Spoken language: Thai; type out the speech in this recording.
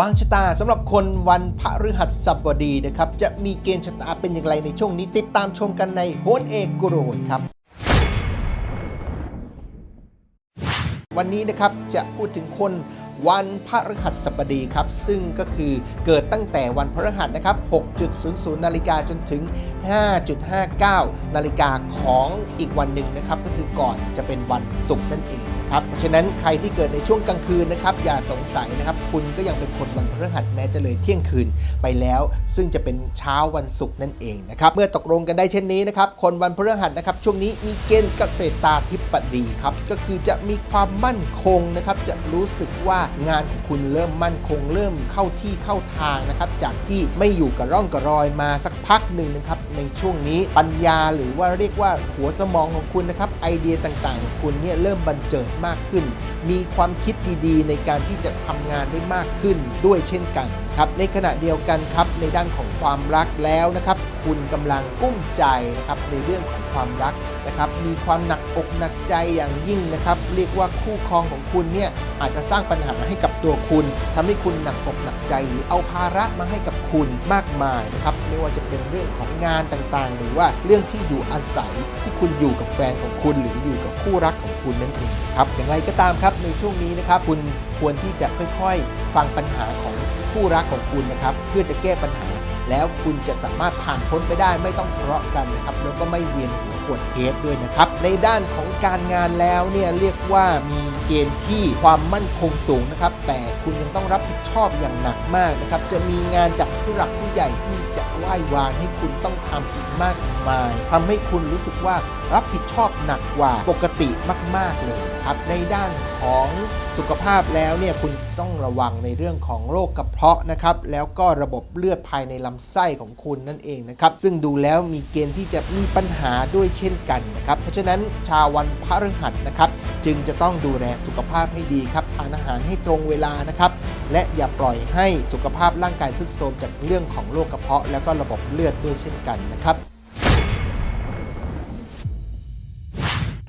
วางชะตาสำหรับคนวันพฤหัสบดีนะครับ จะมีเกณฑ์ชะตาเป็นอย่างไรในช่วงนี้ ติดตามชมกันในโหนเอกกุโรนครับ วันนี้นะครับจะพูดถึงคนวันพฤหัสบดีครับ ซึ่งก็คือเกิดตั้งแต่วันพฤหัสนะครับ 6.00 นาฬิกาจนถึง 5.59 นาฬิกาของอีกวันหนึ่งนะครับก็คือก่อนจะเป็นวันศุกร์นั่นเองนะครับเพราะฉะนั้นใครที่เกิดในช่วงกลางคืนนะครับอย่าสงสัยนะครับคุณก็ยังเป็นคนวันพฤหัสแม้จะเลยเที่ยงคืนไปแล้ว ซึ่งจะเป็นเช้าวันศุกร์นั่นเองนะครับเมื่อตกลงกันได้เช่นนี้นะครับคนวันพฤหัสนะครับช่วงนี้มีเกณฑ์เกษตราธิปดีครับก็คือจะมีความมั่นคงนะครับจะรู้สึกว่างานของคุณเริ่มมั่นคง เริ่มเข้าที่เข้าทางนะครับจากที่ไม่อยู่กับร่องกับรอยมาสักพักหนึ่งนะครับในช่วงนี้ปัญญาหรือว่าเรียกว่าหัวสมองของคุณนะครับไอเดียต่างๆของคุณเนี่ยเริ่มบันเจิดมากขึ้น มีความคิดดีๆ ในการที่จะทำงานได้มากขึ้นด้วยเช่นกันนะครับในขณะเดียวกันครับในด้านของความรักแล้วนะครับ คุณกำลังกุ้มใจนะครับในเรื่องของความรัก นะครับมีความหนักอกหนักใจอย่างยิ่งนะครับเรียกว่าคู่ครองของคุณเนี่ยอาจจะสร้างปัญหาให้กับตัวคุณทำให้คุณหนักอกหนักใจหรือเอาภาระมาให้กับคุณมากมายนะครับไม่ว่าจะเป็นเรื่องของงานต่างๆ หรือว่าเรื่องที่อยู่อาศัยที่คุณอยู่กับแฟนของคุณ หรืออยู่กับคู่รักของคุณนั่นเองครับอย่างไรก็ตามครับในช่วงนี้นะครับคุณควรที่จะค่อยๆ ฟังปัญหาของคู่รักของคุณนะครับเพื่อจะแก้ปัญหา แล้วคุณจะสามารถผ่านพ้นไปได้ไม่ต้องทะเลาะกันนะครับ แล้วก็ไม่เวียนหัวปวดเฮดด้วยนะครับ ในด้านของการงานแล้วเนี่ยเรียกว่ามีเกณฑ์ที่ความมั่นคงสูงนะครับ แต่คุณยังต้องรับผิดชอบอย่างหนักมากนะครับ จะมีงานจากผู้หลักผู้ใหญ่ที่จะไหว้วานให้คุณต้องทำอีกมากมายทำให้คุณรู้สึกว่ารับผิดชอบหนักกว่าปกติมาก ๆเลยครับในด้านของ สุขภาพแล้วเนี่ยคุณต้องระวังในเรื่องของโรคกระเพาะนะครับแล้วก็ระบบเลือดภายในลำไส้ของคุณนั่นเองนะครับซึ่งดูแล้วมีเกณฑ์ที่จะมีปัญหาด้วยเช่นกันนะครับเพราะฉะนั้นชาววันพฤหัสนะครับจึงจะต้องดูแลสุขภาพให้ดีครับทานอาหารให้ตรงเวลานะครับและอย่าปล่อยให้สุขภาพร่างกายทรุดโทรมจากเรื่องของโรคกระเพาะ แล้วก็ระบบเลือดด้วยเช่นกันนะครับ